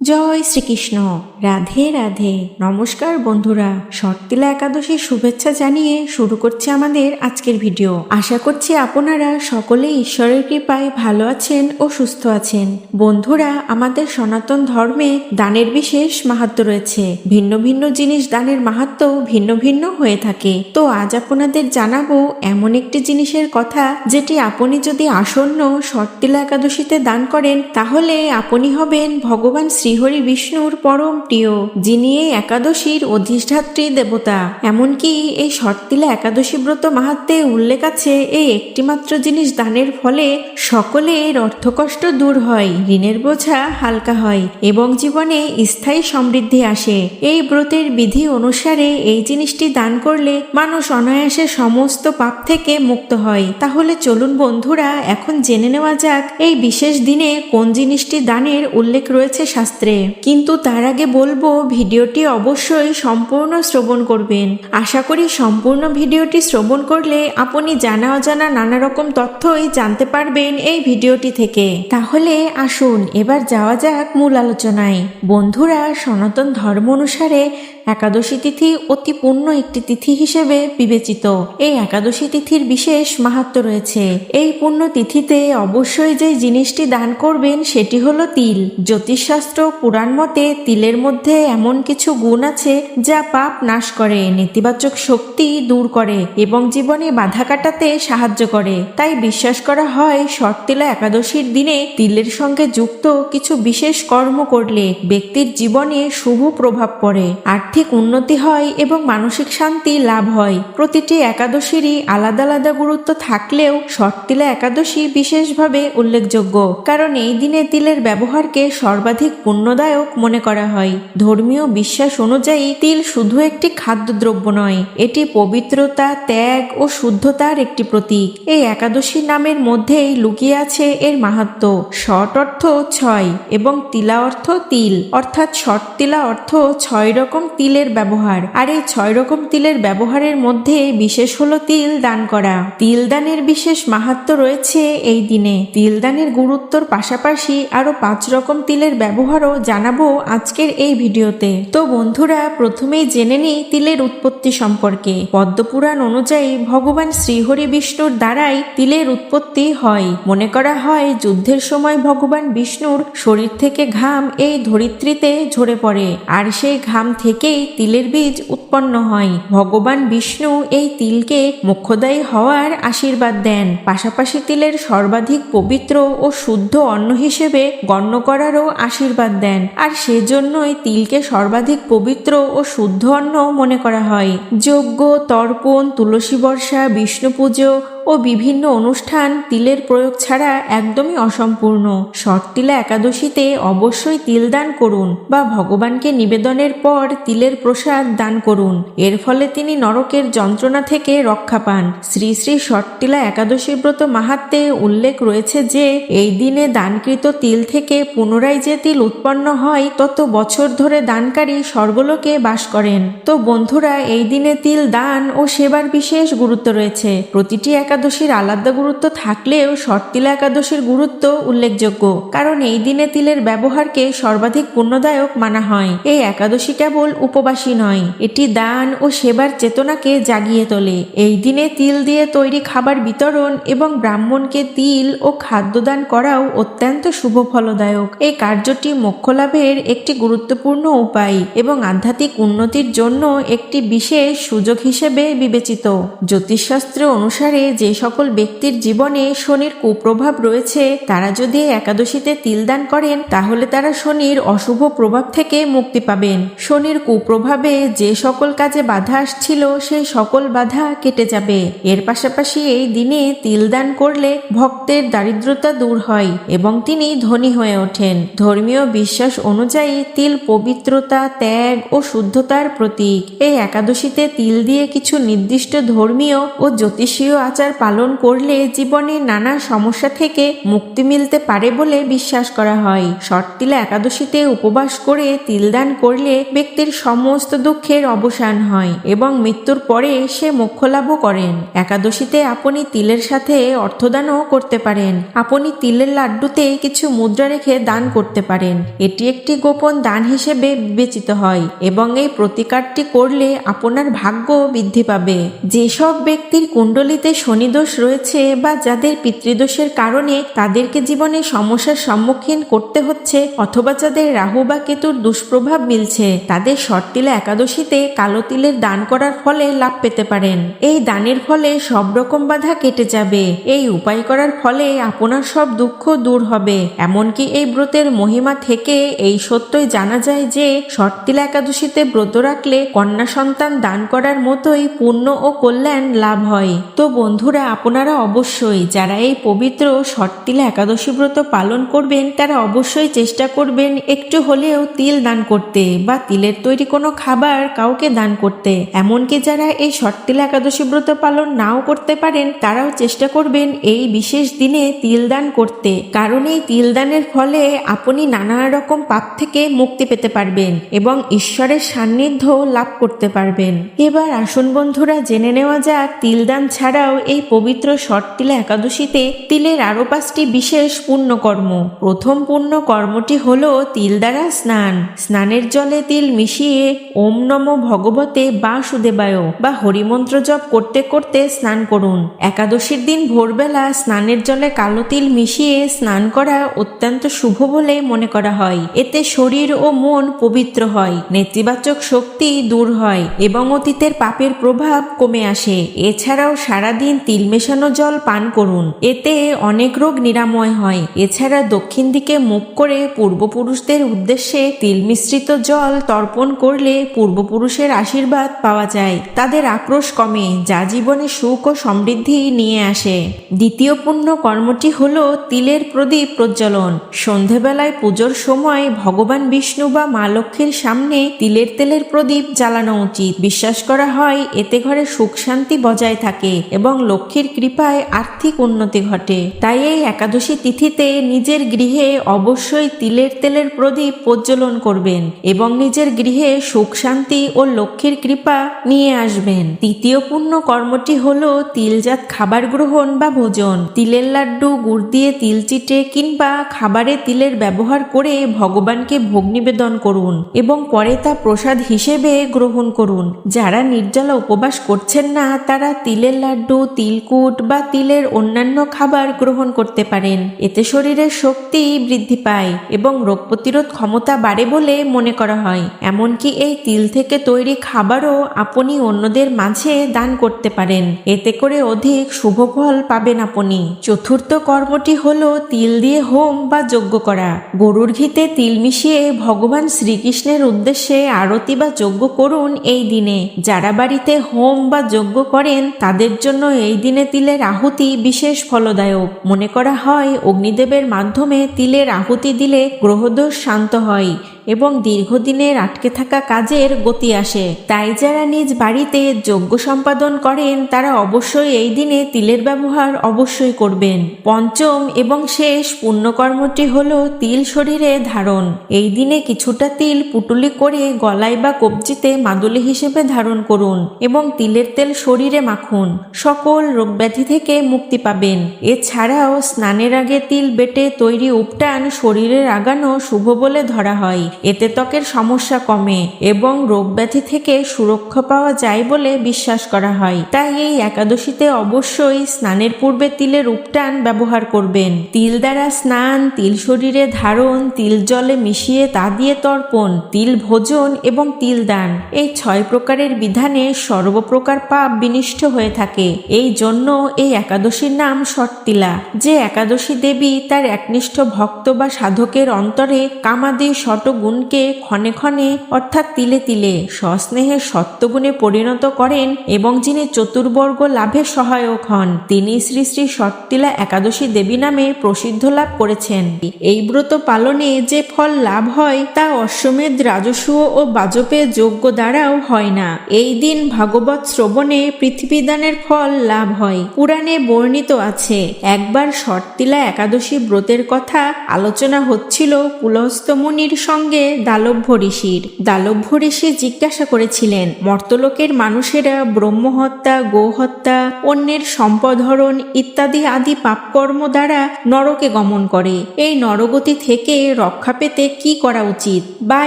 জয় শ্রীকৃষ্ণ। রাধে রাধে। নমস্কার বন্ধুরা। শর্তিলা একাদশীর শুভেচ্ছা জানিয়ে শুরু করছি আমাদের আজকের ভিডিও। আশা করছি আপনারা সকলে ঈশ্বরের কৃপায় ভালো আছেন ও সুস্থ আছেন। বন্ধুরা, আমাদের সনাতন ধর্মে দানের বিশেষ মাহাত্ম রয়েছে। ভিন্ন ভিন্ন জিনিস দানের মাহাত্ম ভিন্ন ভিন্ন হয়ে থাকে। তো আজ আপনাদের জানাব এমন একটি জিনিসের কথা যেটি আপনি যদি আসন্ন শর্তিলা একাদশীতে দান করেন, তাহলে আপনি হবেন ভগবান শ্রীহরি বিষ্ণুর পরম প্রিয়, যিনি এই একাদশীর অধিষ্ঠাত্রী দেবতা। এমনকি এই শর্তিলা একাদশী ব্রত মাহাত্মে উল্লেখ আছে এই একটিমাত্র জিনিস দানের ফলে সকলের অর্থকষ্ট দূর হয়, ঋণের বোঝা হালকা হয় এবং জীবনে স্থায়ী সমৃদ্ধি আসে। এই ব্রতের বিধি অনুসারে এই জিনিসটি দান করলে মানুষ অনায়াসে সমস্ত পাপ থেকে মুক্ত হয়। তাহলে চলুন বন্ধুরা, এখন জেনে নেওয়া যাক এই বিশেষ দিনে কোন জিনিসটি দানের উল্লেখ রয়েছে শাস্ত্রে। কিন্তু তার আগে বলব, ভিডিওটি অবশ্যই সম্পূর্ণ শ্রবণ করবেন। আশা করি সম্পূর্ণ ভিডিওটি শ্রবণ করলে আপনি জানা অজানা নানা রকম তথ্যই জানতে পারবেন এই ভিডিওটি থেকে। তাহলে আসুন, এবার যাওয়া যাক মূল আলোচনায়। বন্ধুরা, সনাতন ধর্ম অনুসারে একাদশী তিথি অতি পূর্ণ একটি তিথি হিসেবে বিবেচিত। এই একাদশী তিথির বিশেষ মাহাত্ম রয়েছে। এই পূর্ণ তিথিতে অবশ্যই যে জিনিসটি দান করবেন সেটি হলো তিল। জ্যোতিষশাস্ত্র পুরাণ মতে তিলের মধ্যে এমন কিছু গুণ আছে যা পাপ নাশ করে, নেতিবাচক শক্তি দূর করে এবং জীবনে বাধা কাটাতে সাহায্য করে। তাই বিশ্বাস করা হয় শর্তিলা একাদশীর দিনে তিলের সঙ্গে যুক্ত কিছু বিশেষ কর্ম করলে ব্যক্তির জীবনে শুভ প্রভাব পড়ে, আর্থিক উন্নতি হয় এবং মানসিক শান্তি লাভ হয়। প্রতিটি একাদশীরই আলাদা আলাদা গুরুত্ব থাকলেও শর্তিলা একাদশী বিশেষভাবে উল্লেখযোগ্য। কারণ এই দিনে তিলের ব্যবহারকে সর্বাধিক পুণ্যদায়ক মনে করা হয়। ধর্মীয় বিশ্বাস অনুযায়ী তিল শুধু একটি খাদ্যদ্রব্য নয়, এটি পবিত্রতা, ত্যাগ ও শুদ্ধতার একটি প্রতীক। এই একাদশী নামের মধ্যেই লুকিয়ে আছে এর মাহাত্ম। শট অর্থ ছয় এবং তিলা অর্থ তিল, অর্থাৎ শট তিলা অর্থ ছয় রকম তিলের ব্যবহার। আর এই ছয় রকম তিলের ব্যবহারের মধ্যে বিশেষ হলো তিল দান করা। তিল দানের বিশেষ মাহাত্ম রয়েছে এই দিনে। তিল দানের গুরুত্বর পাশাপাশি আরও পাঁচ রকম তিলের ব্যবহারও জানাব আজকের এই ভিডিওতে। তো বন্ধুরা, প্রথমেই জেনে নিই তিলের উৎপত্তি সম্পর্কে। পদ্মপুরাণ অনুযায়ী ভগবান শ্রীহরি বিষ্ণুর দ্বারাই তিলের উৎপত্তি হয়। মনে করা হয়, যুদ্ধের সময় ভগবান বিষ্ণুর শরীর থেকে ঘাম এই ধরিত্রীতে ঝরে পড়ে। আর সেই ঘাম থেকেই তিলের বীজ উৎপন্ন হয়। ভগবান বিষ্ণু এই তিলকে মুখ্যদায়ী হওয়ার আশীর্বাদ দেন। পাশাপাশি তিলের সর্বাধিক পবিত্র ও শুদ্ধ অন্ন হিসেবে গণ্য করারও আশীর্বাদ দেন। আর সেজন্যই তিলকে সর্বাধিক পবিত্র ও শুদ্ধ অন্ন মনে করা হয়। যজ্ঞ, তর্পণ, তুলসী বর্ষা বিষ্ণু পুজো ও বিভিন্ন অনুষ্ঠান তিলের প্রয়োগ ছাড়া একদমই অসম্পূর্ণ। শর্তিলা একাদশীতে অবশ্যই তিল দান করুন বা ভগবানকে নিবেদনের পর তিলের প্রসাদ দান করুন। এর ফলে তিনি নরকের যন্ত্রণা থেকে রক্ষা পান। শ্রী শ্রী শর্তিলা একাদশী ব্রত মাহাত্মে উল্লেখ রয়েছে যে, এই দিনে দানকৃত তিল থেকে পুনরায় যে তিল উৎপন্ন হয়, তত বছর ধরে দানকারী স্বর্গলোকে বাস করেন। তো বন্ধুরা, এই দিনে তিল দান ও সেবার বিশেষ গুরুত্ব রয়েছে। প্রতিটি একাদশীর আলাদা গুরুত্ব থাকলেও শর্তিলা একাদশীর গুরুত্ব উল্লেখযোগ্য, কারণ এই দিনে তিলের ব্যবহারকে সর্বাধিক পুণ্যদায়ক মানা হয়। এই একাদশী কেবল উপবাসী নয়, এটি দান ও সেবার চেতনাকে জাগিয়ে তোলে। এই দিনে তিল দিয়ে তৈরি খাবার বিতরণ এবং ব্রাহ্মণকে তিল ও খাদ্যদান করাও অত্যন্ত শুভ ফলদায়ক। এই কার্যটি মোক্ষ লাভের একটি গুরুত্বপূর্ণ উপায় এবং আধ্যাত্মিক উন্নতির জন্য একটি বিশেষ সুযোগ হিসেবে বিবেচিত। জ্যোতিষশাস্ত্র অনুসারে যে সকল ব্যক্তির জীবনে শনির কুপ্রভাব রয়েছে, তারা যদি একাদশীতে তিল দান করেন, তাহলে তারা শনির অশুভ প্রভাব থেকে মুক্তি পাবেন। শনির কুপ্রভাবে যে সকল কাজে বাধা আসছিল সেই সকল বাধা কেটে যাবে। এর পাশাপাশি এই দিনে তিল দান করলে ভক্তের দারিদ্রতা দূর হয় এবং তিনি ধনী হয়ে ওঠেন। ধর্মীয় বিশ্বাস অনুযায়ী তিল পবিত্রতা, ত্যাগ ও শুদ্ধতার প্রতীক। এই একাদশীতে তিল দিয়ে কিছু নির্দিষ্ট ধর্মীয় ও জ্যোতিষীয় আচার আচার পালন করলে জীবনে নানা সমস্যা থেকে মুক্তি মিলতে পারে বলে বিশ্বাস করা হয়। শর্তিলা একাদশীতে উপবাস করে তিলদান করলে ব্যক্তির সমস্ত দুঃখের অবসান হয় এবং মৃত্যুর পরে সে মোক্ষ লাভও করেন। একাদশীতে আপনি তিলের সাথে অর্থদানও করতে পারেন। আপনি তিলের লাড্ডুতে কিছু মুদ্রা রেখে দান করতে পারেন। এটি একটি গোপন দান হিসেবে বিবেচিত হয় এবং এই প্রতিকারটি করলে আপনার ভাগ্য বৃদ্ধি পাবে। যেসব ব্যক্তির কুণ্ডলিতে শনিদোষ রয়েছে বা যাদের পিতৃদোষের কারণে তাদেরকে জীবনে সমস্যার সম্মুখীন করতে হচ্ছে অথবা যাদের রাহু বা কেতুর দুষ্প্রভাব মিলছে, তাদের শর্তিলা একাদশীতে কালো তিলের দান করার ফলে লাভ পেতে পারেন। এই দানের ফলে সব রকম বাধা কেটে যাবে। এই উপায় করার ফলে আপনার সব দুঃখ দূর হবে। এমনকি এই ব্রতের মহিমা থেকে এই সত্যই জানা যায় যে শর্তিলা একাদশীতে ব্রত রাখলে কন্যা সন্তান দান করার মতোই পুণ্য ও কল্যাণ লাভ হয়। তো বন্ধুরা, আপনারা অবশ্যই যারা এই পবিত্র শর্তিলা একাদশী ব্রত পালন করবেন, তারা অবশ্যই চেষ্টা করবেন একটু হলেও তিল দান করতে বা তিলের তৈরি কোনো খাবার কাউকে দান করতে। এমনকি যারা এই শর্তিলা একাদশী ব্রত পালন নাও করতে পারেন, তারাও চেষ্টা করবেন এই বিশেষ দিনে তিল দান করতে। কারণ এই তিল দানের ফলে আপনি নানা রকম পাপ থেকে মুক্তি পেতে পারবেন এবং ঈশ্বরের সান্নিধ্য লাভ করতে পারবেন। এবার আসুন বন্ধুরা, জেনে নেওয়া যাক তিলদান ছাড়াও এই পবিত্র শর্তিলা একাদশীতে তিলের আরও পাঁচটি বিশেষ পুণ্যকর্ম। প্রথম পুণ্য কর্মটি হল তিল দ্বারা স্নান। স্নানের জলে তিল মিশিয়ে ওম নম ভগবতে বাসুদেবায় বা হরিমন্ত্র জপ করতে করতে স্নান করুন। একাদশীর দিন ভোরবেলা স্নানের জলে কালো তিল মিশিয়ে স্নান করা অত্যন্ত শুভ বলে মনে করা হয়। এতে শরীর ও মন পবিত্র হয়, নেতিবাচক শক্তি দূর হয় এবং অতীতের পাপের প্রভাব কমে আসে। এছাড়াও সারাদিন তিল মেশানো জল পান করুন। এতে অনেক রোগ নিরাময় হয়। এছাড়া দক্ষিণ দিকে মুখ করে পূর্বপুরুষদের উদ্দেশ্যে তিল মিশ্রিত জল তর্পণ করলে পূর্বপুরুষের আশীর্বাদ পাওয়া যায়। তাদের আক্রোশ কমে, যা জীবনে সুখ ও সমৃদ্ধি নিয়ে আসে। দ্বিতীয় পুণ্য কর্মটি হল তিলের প্রদীপ প্রজ্বলন। সন্ধেবেলায় পুজোর সময় ভগবান বিষ্ণু বা মা লক্ষ্মীর সামনে তিলের তেলের প্রদীপ জ্বালানো উচিত। বিশ্বাস করা হয়, এতে ঘরে সুখ শান্তি বজায় থাকে এবং লক্ষ্মীর কৃপায় আর্থিক উন্নতি ঘটে। তাই এই একাদশী তিথিতে নিজের গৃহে অবশ্যই তিলের তেলের প্রদীপ প্রজ্বলন করবেন এবং নিজের গৃহে সুখ শান্তি ও লক্ষ্মীর কৃপা নিয়ে আসবেন। তৃতীয় পূর্ণ কর্মটি হল তিলজাত খাবার গ্রহণ বা ভোজন। তিলের লাড্ডু, গুড় দিয়ে তিল চিটে কিংবা খাবারে তিলের ব্যবহার করে ভগবানকে ভোগ নিবেদন করুন এবং পরে তা প্রসাদ হিসেবে গ্রহণ করুন। যারা নির্জলা উপবাস করছেন না, তারা তিলের লাড্ডু তিলকুট বা তিলের অন্যান্য খাবার গ্রহণ করতে পারেন। এতে শরীরের শক্তি বৃদ্ধি পায় এবং রোগ প্রতিরোধ ক্ষমতা বাড়ে বলে মনে করা হয়। এমনকি এই তিল থেকে তৈরি খাবারও আপনি অন্যদের মাঝে দান করতে পারেন। এতে করে অধিক শুভ ফল পাবেন আপনি। চতুর্থ কর্মটি হল তিল দিয়ে হোম বা যজ্ঞ করা। গরুর ঘিতে তিল মিশিয়ে ভগবান শ্রীকৃষ্ণের উদ্দেশ্যে আরতি বা যজ্ঞ করুন এই দিনে। যারা বাড়িতে হোম বা যজ্ঞ করেন, তাদের জন্য এই দিনে তিলের আহুতি বিশেষ ফলদায়ক। মনে করা হয়, অগ্নিদেবের মাধ্যমে তিলের আহুতি দিলে গ্রহদোষ শান্ত হয়। এবং দীর্ঘদিনের আটকে থাকা কাজের গতি আসে। তাই যারা নিজ বাড়িতে যজ্ঞ সম্পাদন করেন, তারা অবশ্যই এই দিনে তিলের ব্যবহার অবশ্যই করবেন। পঞ্চম এবং শেষ পুণ্যকর্মটি হল তিল শরীরে ধারণ। এই দিনে কিছুটা তিল পুটুলি করে গলায় বা কবজিতে মাদুলি হিসেবে ধারণ করুন এবং তিলের তেল শরীরে মাখুন। সকল রোগব্যাধি থেকে মুক্তি পাবেন। এছাড়াও স্নানের আগে তিল বেটে তৈরি উপটান শরীরের আগানো শুভ বলে ধরা হয়। এতে ত্বকের সমস্যা কমে এবং রোগ ব্যাধি থেকে সুরক্ষা পাওয়া যায় বলে বিশ্বাস করা হয়। তাই এই একাদশীতে অবশ্যই স্নানের পূর্বে তিলের উপটান ব্যবহার করবেন। তিল দ্বারা স্নান, তিল শরীরে ধারণ, তিল জলে মিশিয়ে তা দিয়ে তর্পণ, তিল ভোজন এবং তিল দান। এই ছয় প্রকারের বিধানে সর্বপ্রকার পাপ বিনিষ্ট হয়ে থাকে। এই জন্য এই একাদশীর নাম শর্তিলা যে একাদশী দেবী তার একনিষ্ঠ ভক্ত বা সাধকের অন্তরে কামাদি শটক গুণকে ক্ষণে ক্ষণে, অর্থাৎ তিলে তিলে সস্নেহের সত্যগুণে পরিণত করেন এবং যিনি চতুর্বর্গ লাভে সহায়ক হন, তিনি শ্রী শ্রী সত্তিলা একাদশী দেবী নামে প্রসিদ্ধ লাভ করেছেন। এই ব্রত পালনে যে ফল লাভ হয়, তা অশ্বমেধ রাজস্ব ও বাজপেয় যোগ্য দ্বারাও হয় না। এই দিন ভাগবত শ্রবণে পৃথিবীদানের ফল লাভ হয়। পুরাণে বর্ণিত আছে, একবার শর্তিলা একাদশী ব্রতের কথা আলোচনা হচ্ছিল পুলস্ত মুনির সঙ্গে। দালভ্য ঋষির। দালভ্য ঋষি জিজ্ঞাসা করেছিলেন, মর্তলোকের মানুষেরা ব্রহ্মহত্যা, গোহত্যা, অন্যের সম্পদহরণ ইত্যাদি আদি পাপকর্ম দ্বারা নরকে গমন করে। এই নরগতি থেকে রক্ষা পেতে কি করা উচিত? বা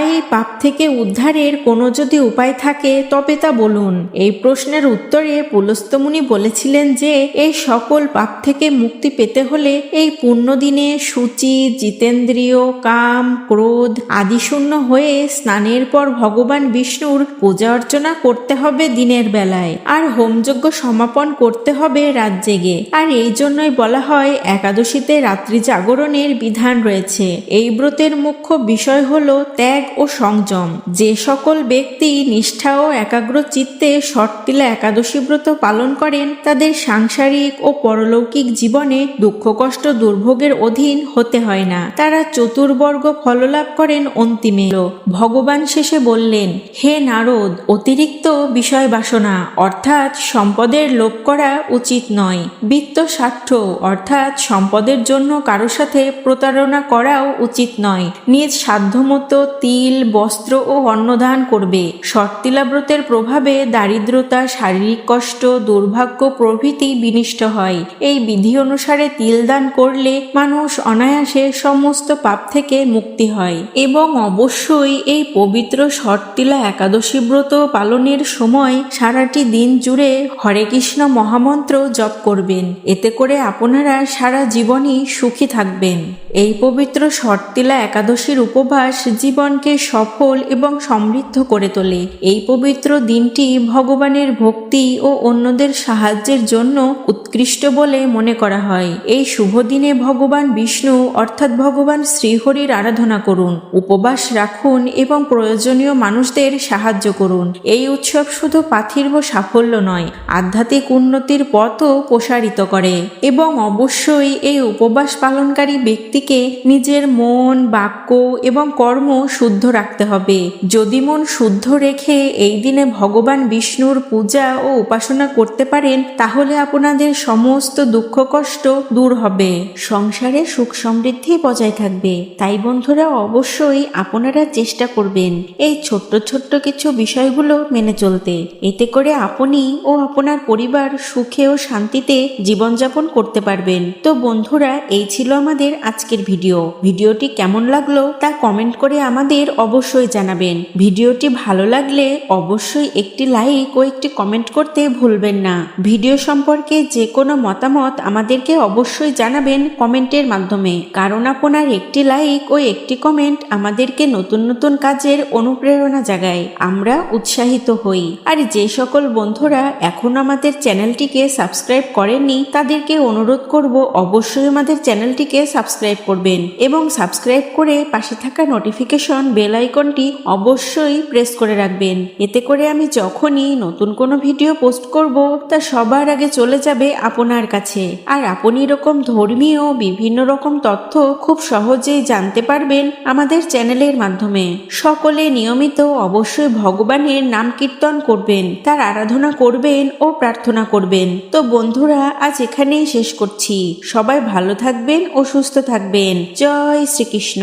এই পাপ থেকে উদ্ধারের কোনো যদি উপায় থাকে, তবে তা বলুন। এই প্রশ্নের উত্তরে পুলস্তমুনি বলেছিলেন যে, এই সকল পাপ থেকে মুক্তি পেতে হলে এই পুণ্যদিনে সূচি, জিতেন্দ্রীয়, কাম, ক্রোধ আদিশূন্য হয়ে স্নানের পর ভগবান বিষ্ণুর পূজা অর্চনা করতে হবে দিনের বেলায়। আর হোমযজ্ঞ সমাপন করতে হবে রাত জেগে। আর এই জন্যই বলা হয়, একাদশীতে রাত্রি জাগরণের বিধান রয়েছে। এই ব্রতের মুখ্য বিষয় হল ত্যাগ ও সংযম। যে সকল ব্যক্তি নিষ্ঠা ও একাগ্র চিত্তে শর্তিলা একাদশী ব্রত পালন করেন, তাদের সাংসারিক ও পরলৌকিক জীবনে দুঃখ কষ্ট দুর্ভোগের অধীন হতে হয় না। তারা চতুর্বর্গ ফললাভ করেন অন্তিমে ভগবান শেষে বললেন, হে নারদ, অতিরিক্ত বিষয় বাসনা, অর্থাৎ সম্পদের লোভ করা উচিত নয়। বিত্ত স্বার্থ, অর্থাৎ সম্পদের জন্য কারও সাথে প্রতারণা করাও উচিত নয়। নিজ সাধ্যমতো তিল, বস্ত্র ও অন্নদান করবে। শর্তিলাব্রতের প্রভাবে দারিদ্রতা, শারীরিক কষ্ট, দুর্ভাগ্য প্রভৃতি বিনিষ্ট হয়। এই বিধি অনুসারে তিল দান করলে মানুষ অনায়াসে সমস্ত পাপ থেকে মুক্তি হয় এবং অবশ্যই এই পবিত্র শর্তিলা একাদশী ব্রত পালনের সময় সারাটি দিন জুড়ে হরে কৃষ্ণ মহামন্ত্র জপ করবেন। এতে করে আপনারা সারা জীবনই সুখী থাকবেন। এই পবিত্র শর্তিলা একাদশীর উপবাস জীবনকে সফল এবং সমৃদ্ধ করে তোলে। এই পবিত্র দিনটি ভগবানের ভক্তি ও অন্যদের সাহায্যের জন্য উৎকৃষ্ট বলে মনে করা হয়। এই শুভ দিনে ভগবান বিষ্ণু অর্থাৎ ভগবান শ্রীহরির আরাধনা করুন। উপবাস রাখুন এবং প্রয়োজনীয় মানুষদের সাহায্য করুন। এই উৎসব শুধু পার্থিব সাফল্য নয়, আধ্যাত্মিক উন্নতির পথও প্রসারিত করে এবং অবশ্যই এই উপবাস পালনকারী ব্যক্তিকে নিজের মন, বাক্য এবং কর্ম শুদ্ধ রাখতে হবে। যদি মন শুদ্ধ রেখে এই দিনে ভগবান বিষ্ণুর পূজা ও উপাসনা করতে পারেন, তাহলে আপনাদের সমস্ত দুঃখ কষ্ট দূর হবে। সংসারে সুখ সমৃদ্ধি বজায় থাকবে। তাই বন্ধুরা, অবশ্যই আপনারা চেষ্টা করবেন এই ছোট্ট ছোট্ট কিছু বিষয়গুলো মেনে চলতে। এতে করে আপনি ও আপনার পরিবার সুখে ও শান্তিতে জীবনযাপন করতে পারবেন। তো বন্ধুরা, এই ছিল আমাদের আজকের ভিডিও। ভিডিওটি কেমন লাগল তা কমেন্ট করে আমাদের অবশ্যই জানাবেন। ভিডিওটি ভালো লাগলে অবশ্যই একটি লাইক ও একটি কমেন্ট করতে ভুলবেন না। ভিডিও সম্পর্কে যে কোনো মতামত আমাদেরকে অবশ্যই জানাবেন কমেন্টের মাধ্যমে। কারণ আপনার একটি লাইক ও একটি কমেন্ট আমাদেরকে নতুন নতুন কাজের অনুপ্রেরণা জাগায় আমরা উৎসাহিত হই। আর যে সকল বন্ধুরা এখন আমাদের চ্যানেলটিকে সাবস্ক্রাইব করেননি, তাদেরকে অনুরোধ করব অবশ্যই আমাদের চ্যানেলটিকে সাবস্ক্রাইব করবেন এবং সাবস্ক্রাইব করে পাশে থাকা নোটিফিকেশন বেল আইকনটি অবশ্যই প্রেস করে রাখবেন। এতে করে আমি যখনই নতুন কোনো ভিডিও পোস্ট করব, তা সবার আগে চলে যাবে আপনার কাছে। আর আপনি এরকম ধর্মীয় বিভিন্ন রকম তথ্য খুব সহজেই জানতে পারবেন আমাদের চ্যানেলের মাধ্যমে। সকলে নিয়মিত অবশ্যই ভগবানের নাম কীর্তন করবেন, তার আরাধনা করবেন ও প্রার্থনা করবেন। তো বন্ধুরা, আজ এখানেই শেষ করছি। সবাই ভালো থাকবেন ও সুস্থ থাকবেন। জয় শ্রীকৃষ্ণ।